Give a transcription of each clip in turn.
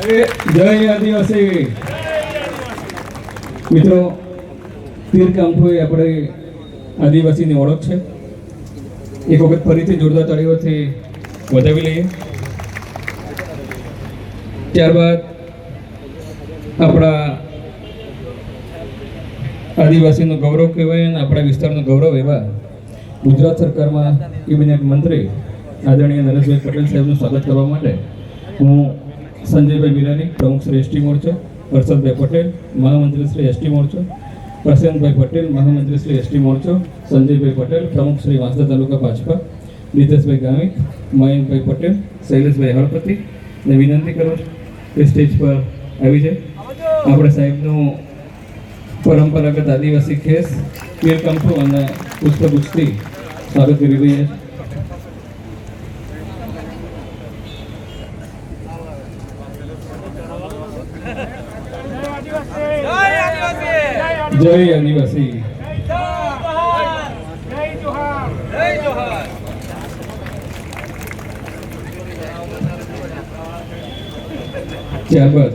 જય આદિવાસી. મિત્રો તીર કામઠો એ આપણે આદિવાસીની ઓળખ છે. એક વખત ફરીથી જોરદાર તાળીઓથી વધાવી લઈએ. ત્યારબાદ આપણા આદિવાસીનું ગૌરવ કહેવાય અને આપણા વિસ્તારનું ગૌરવ એવા ગુજરાત સરકારમાં કેબિનેટ મંત્રી આદરણીય નરેશભાઈ પટેલ સાહેબનું સ્વાગત કરવા માટે હું સંજયભાઈ બિરાની પ્રમુખ શ્રી એસટી મોરચો, હર્ષદભાઈ પટેલ, મહામંત્રી શ્રી એસટી મોરચો, પ્રશાંતભાઈ પટેલ, મહામંત્રી શ્રી એસટી મોરચો, સંજયભાઈ પટેલ, પ્રમુખ શ્રી વાંસદા તાલુકા ભાજપા, નીતેશભાઈ ગામિત મયંકભાઈ પટેલ, શૈલેષભાઈ હળપતિ, ને વિનંતી કરું છું કે સ્ટેજ પર આવી જાય. આપણે સાહેબનું પરંપરાગત આદિવાસી ખેસ, વેલકમ ટુ અને પુષ્પગુચ્છથી સ્વાગત કરી રહ્યા છે જય આદિવાસી. ત્યારબાદ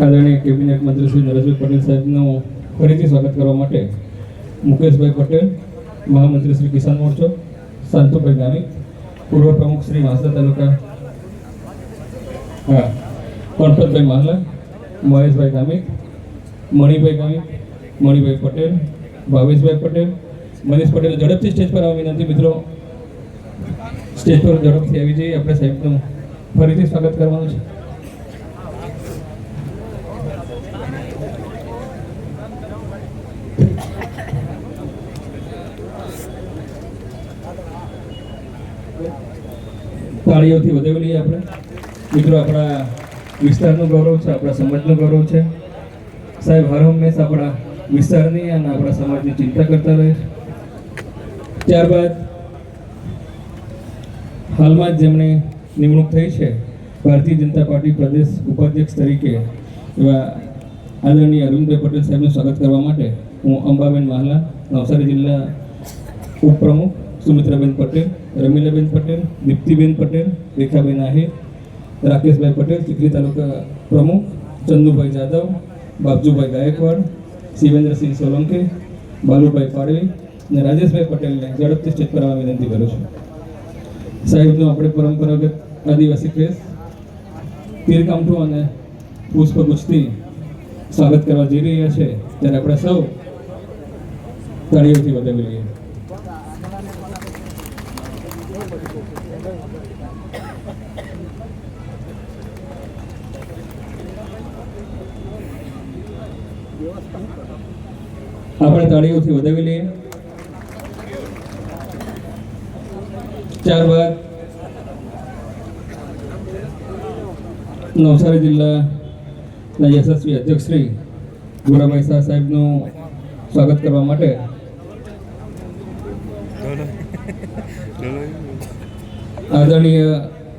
આદરણીય કેબિનેટ મંત્રી શ્રી નરેશભાઈ પટેલ સાહેબનું ફરીથી સ્વાગત કરવા માટે મુકેશભાઈ પટેલ, મહામંત્રી શ્રી કિસાન મોરચો શાંતુભાઈ ગામી પૂર્વ પ્રમુખ શ્રી વાંસદા તાલુકા, હા ગણપતભાઈ માહલા મહેશભાઈ ગામિત મણિભાઈ ગામિત મણિભાઈ પટેલ, ભાવેશભાઈ પટેલ, મનીષ પટેલ ઝડપથી સ્ટેજ પર આવવા વિનંતી મિત્રો. સ્ટેજ પર ઝડપથી આવી જઈએ, આપણે સાહેબનું ફરીથી સ્વાગત કરવાનું છે. તાળીઓથી વધાવી આપણે. મિત્રો, આપણા વિસ્તારનું ગૌરવ છે, આપણા સમાજનું ગૌરવ છે. સાહેબ, હર હંમેશ આપણા વિસ્તારની અને આપણા સમાજની ચિંતા કરતા રહે ત્યારબાદ હાલમાં જ જેમણે નિમણૂક થઈ છે, ભારતીય જનતા પાર્ટી પ્રદેશ ઉપાધ્યક્ષ તરીકે એવા આદરણીય અરવિંદભાઈ પટેલ સાહેબનું સ્વાગત કરવા માટે હું અંબાબેન માહલા નવસારી જિલ્લા ઉપપ્રમુખ સુમિત્રાબેન પટેલ, રમીલાબેન પટેલ, દીપ્તિબેન પટેલ, રેખાબેન આહિર, રાકેશભાઈ પટેલ, ચીખલી તાલુકા પ્રમુખ ચંદુભાઈ જાદવ બાપજુભાઈ ગાયકવાડ, શિવેન્દ્રસિંહ સોલંકી, બાલુભાઈ પાડવી અને રાજેશભાઈ પટેલને ઝડપથી સ્ટેજ પર વિનંતી કરું છું. સાહેબનું આપણે પરંપરાગત આદિવાસી પ્રેસ તીરકામઠું અને પુષ્પગુચ્છથી સ્વાગત કરવા જઈ રહ્યા છે. ત્યારે આપણે સૌ તાળીઓથી વધાવી લઈએ. આપણે તાળીઓથી વધાવી લઈએ. ત્યારબાદ નવસારી જિલ્લાના યશસ્વી અધ્યક્ષ શ્રી ગોરાભાઈ શાહ સાહેબનું સ્વાગત કરવા માટે આદરણીય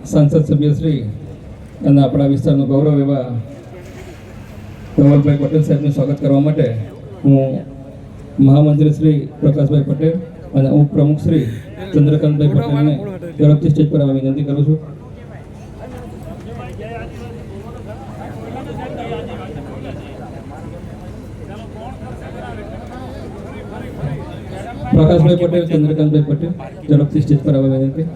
સાંસદ સભ્ય શ્રી અને આપણા વિસ્તારનું ગૌરવ એવા ધવલભાઈ પટેલ સાહેબનું સ્વાગત કરવા માટે હું મહામંત્રી શ્રી પ્રકાશભાઈ પટેલ અને ઉપપ્રમુખ શ્રી ચંદ્રકાંતભાઈ પટેલને ઝડપથી સ્ટેજ પર વિનંતી કરું છું. પ્રકાશભાઈ પટેલ, ચંદ્રકાંતભાઈ પટેલ, ઝડપથી સ્ટેજ પર આવવા વિનંતી.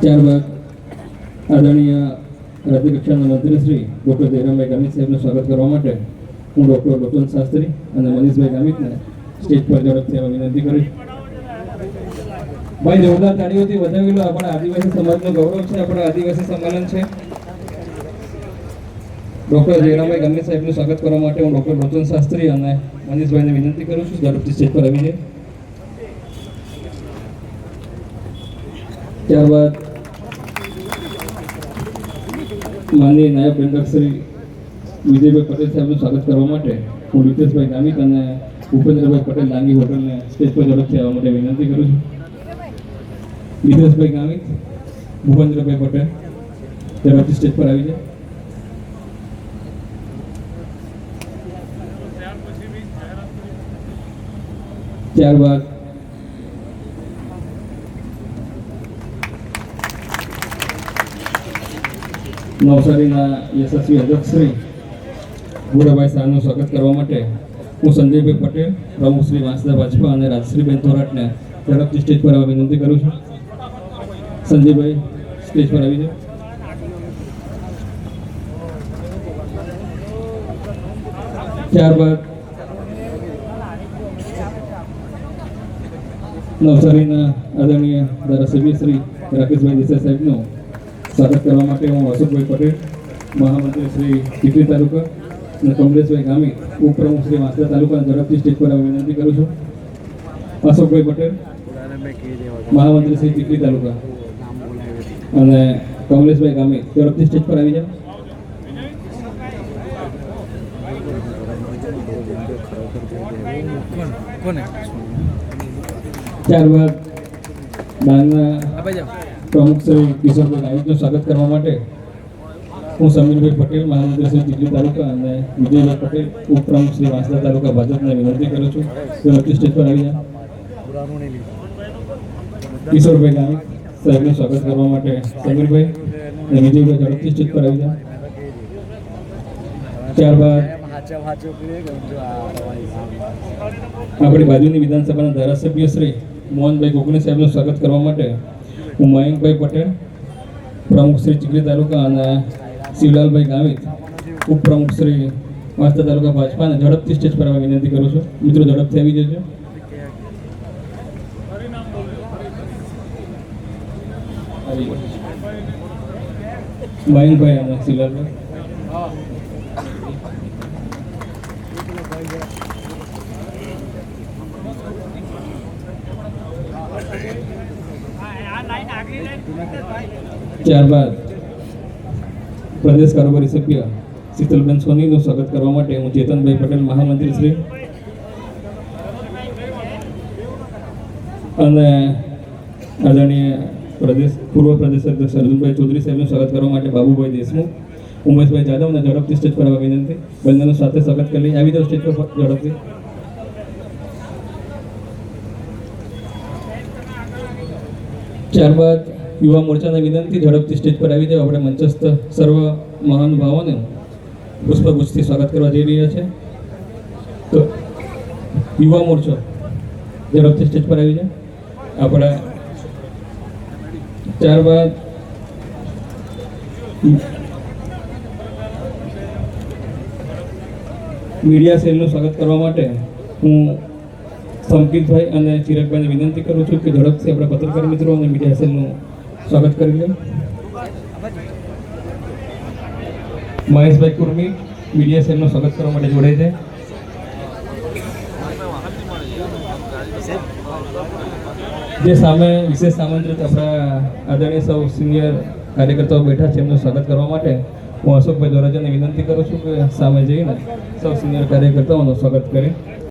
ત્યારબાદ આદરણીય રાજ્યકક્ષાના મંત્રી શ્રી ડૉક્ટર જયરામભાઈ ગામિત સાહેબનું સ્વાગત કરવા માટે હું ડૉક્ટર લોચન શાસ્ત્રી અને મનીષભાઈ ગામિતને સ્ટેજ પર ઝડપથી વિનંતી કરીશ. ભાઈ જોરદાર તાળીઓથી વધાવેલો આપણા આદિવાસી સમાજનો ગૌરવ છે, આપણા આદિવાસી સંમેલન છે. ડૉક્ટર જયરામભાઈ ગામિત સાહેબનું સ્વાગત કરવા માટે હું ડૉક્ટર લોચન શાસ્ત્રી અને મનીષભાઈને વિનંતી કરું છું, ઝડપથી સ્ટેજ પર આવી જાય ત્યારબાદ માનનીય નાયબ બેઠક શ્રી વિજયભાઈ પટેલ સાહેબનું સ્વાગત કરવા માટે હું રીતેશભાઈ ગામિત અને ભૂપેન્દ્રભાઈ પટેલ લાંગી હોટલને સ્ટેજ પર ઝડપથી આવવા માટે વિનંતી કરું છું. રીતેશભાઈ ગામિત, ભૂપેન્દ્રભાઈ પટેલ, ઝડપથી સ્ટેજ પર આવી જાય ત્યારબાદ નવસારીના યશસ્વી અધ્યક્ષશ્રી ભૂરાભાઈ શાહનું સ્વાગત કરવા માટે હું સંજયભાઈ પટેલ, પ્રમુખ શ્રી વાંસદા ભાજપા અને રાજશ્રીબેન થોરાટને ઝડપથી સ્ટેજ પર આવવા વિનંતી કરું છું. સંજયભાઈ, સ્ટેજ પર આવી જાઓ. ત્યારબાદ નવસારીના આદરણીય ધારાસભ્ય શ્રી રાકેશભાઈ દેસાઈ સાહેબનું સ્વાગત કરવા માટે હું અશોકભાઈ પટેલ, મહામંત્રી શ્રી ચીખલી તાલુકા અને કોંગ્રેસભાઈ ગામી, ઉપપ્રમુખ શ્રી વાંસદા તાલુકાના ઝડપથી સ્ટેજ પર વિનંતી કરું છું. અશોકભાઈ પટેલ, મહામંત્રી શ્રી ચીખલી તાલુકા અને કોંગ્રેસભાઈ ગામી, ઝડપથી સ્ટેજ પર આવી જાઓ. કોને ત્યારબાદ ડાંગના પ્રમુખ શ્રી કિશોરભાઈ નાયકનું સ્વાગત કરવા માટે હું સમીરભાઈ પટેલ મહામંત્રી શ્રી દિલ્હી તાલુકા અને વિજયભાઈ પટેલ, ઉપપ્રમુખ શ્રી વાંસદા તાલુકા ભાજપને વિનંતી કરું છું કે લકી સ્ટેજ પર આવી જાય કિશોરભાઈ નાયક સાહેબનું સ્વાગત કરવા માટે સમીરભાઈ અને વિજયભાઈ ઝડપથી સ્ટેજ પર આવી જાય ત્યારબાદ આપણી બાજુની વિધાનસભાના ધારાસભ્ય શ્રી મોહનભાઈ ગોગણી સાહેબનું સ્વાગત કરવા માટે હું મયંકભાઈ પટેલ, પ્રમુખ શ્રી ચીખલી તાલુકા અને શિવલાલભાઈ ગાવિત, ઉપપ્રમુખ શ્રી વાસ્તા તાલુકા ભાજપાને ઝડપથી સ્ટેજ પર વિનંતી કરું છું મિત્રો, ઝડપથી આવી જજો. મયંકભાઈ અને શિવલાલભાઈ ત્યારબાદ પ્રદેશ કારોબારી સભ્ય શીતલબેન સોનીનું સ્વાગત કરવા માટે હું ચેતનભાઈ પટેલ, મહામંત્રી શ્રી અને આદરણીય પ્રદેશ, પૂર્વ પ્રદેશ અધ્યક્ષ અર્જુનભાઈ ચૌધરી સાહેબનું સ્વાગત કરવા માટે બાબુભાઈ દેશમુખ, ઉમેશભાઈ જાદવને ઝડપથી સ્ટેજ પર વિનંતી. બંનેનું સાથે સ્વાગત કરી લઈએ આવી જાઓ સ્ટેજ પર ઝડપથી. ત્યારબાદ યુવા મોરચાને વિનંતી ઝડપથી સ્ટેજ પર આવી જાવ આપણે મંચસ્થ સર્વ મહાનુભાવોને પુષ્પગુચ્છથી સ્વાગત કરવા જઈ રહ્યા છે. તો યુવા મોરચો, ઝડપથી સ્ટેજ પર આવી જાય આપણે ત્યારબાદ મીડિયા સેલનું સ્વાગત કરવા માટે હું સંકિતભાઈ અને ચિરાગભાઈને વિનંતી કરું છું કે ઝડપથી આપણા પત્રકાર મિત્રો અને મીડિયા સેલનું સ્વાગત કરી લે મહેશભાઈ કુર્મી મીડિયા સેલનું સ્વાગત કરવા માટે જોડાય છે. જે સામે, વિશેષ આમંત્રિત આપણા આદરણીય સૌ સિનિયર કાર્યકર્તાઓ બેઠા છે, એમનું સ્વાગત કરવા માટે હું અશોકભાઈ દોરાજાને વિનંતી કરું છું કે સામે જઈને સૌ સિનિયર કાર્યકર્તાઓનું સ્વાગત કરે.